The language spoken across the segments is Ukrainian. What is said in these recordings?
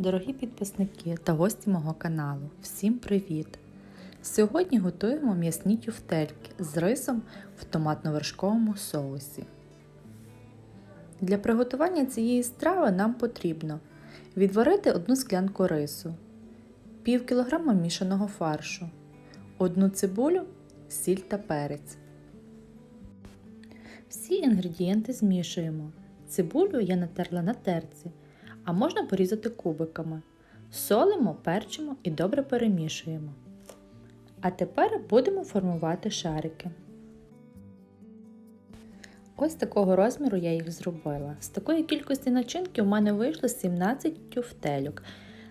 Дорогі підписники та гості мого каналу, всім привіт! Сьогодні готуємо м'ясні тюфтельки з рисом в томатно-вершковому соусі. Для приготування цієї страви нам потрібно відварити одну склянку рису, пів кілограма мішаного фаршу, одну цибулю, сіль та перець. Всі інгредієнти змішуємо. Цибулю я натерла на терці, а можна порізати кубиками. Солимо, перчимо і добре перемішуємо. А тепер будемо формувати шарики. Ось такого розміру я їх зробила. З такої кількості начинки у мене вийшло 17 тюфтельок.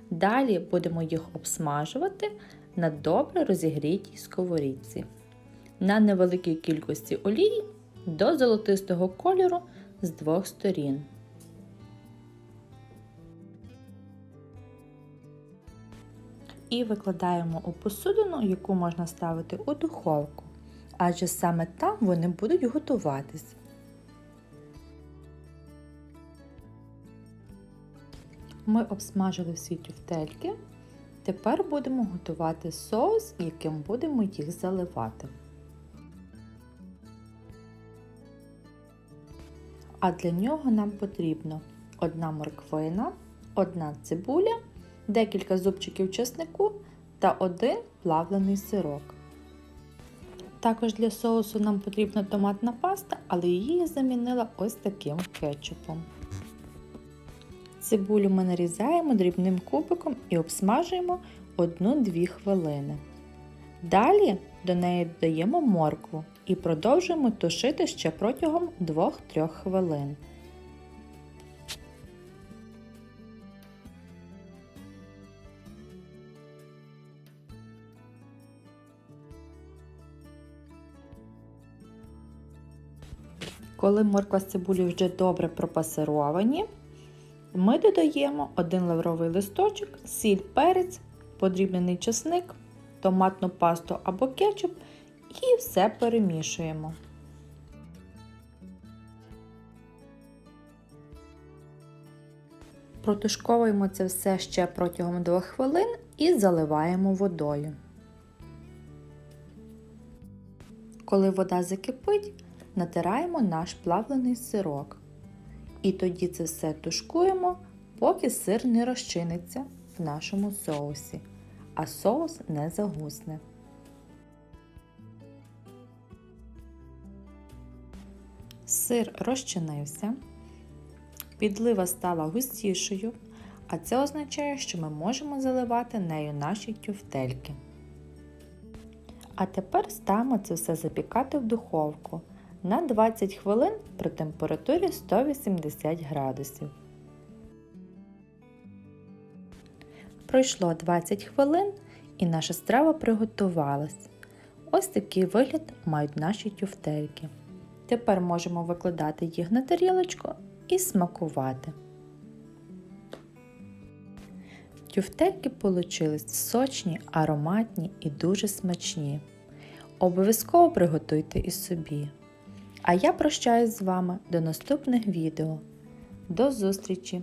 Далі будемо їх обсмажувати на добре розігрітій сковорідці. На невеликій кількості олії до золотистого кольору з двох сторін. І викладаємо у посудину, яку можна ставити у духовку, адже саме там вони будуть готуватись. Ми обсмажили всі тюфтельки. Тепер будемо готувати соус, яким будемо їх заливати. А для нього нам потрібно одна морквина, одна цибуля, декілька зубчиків чеснику та один плавлений сирок. Також для соусу нам потрібна томатна паста, але її я замінила ось таким кетчупом. Цибулю ми нарізаємо дрібним кубиком і обсмажуємо 1-2 хвилини. Далі до неї додаємо моркву і продовжуємо тушити ще протягом 2-3 хвилин. Коли морква з цибулею вже добре пропасировані, ми додаємо один лавровий листочок, сіль, перець, подрібнений чесник, томатну пасту або кетчуп і все перемішуємо. Протушковуємо це все ще протягом 2 хвилин і заливаємо водою. Коли вода закипить, натираємо наш плавлений сирок. І тоді це все тушкуємо, поки сир не розчиниться в нашому соусі, а соус не загусне. Сир розчинився, підлива стала густішою, а це означає, що ми можемо заливати нею наші тюфтельки. А тепер ставимо це все запікати в духовку на 20 хвилин при температурі 180 градусів. Пройшло 20 хвилин і наша страва приготувалась. Ось такий вигляд мають наші тюфтельки. Тепер можемо викладати їх на тарілочку і смакувати. Тюфтельки получились сочні, ароматні і дуже смачні. Обов'язково приготуйте і собі. А я прощаюсь з вами до наступних відео. До зустрічі!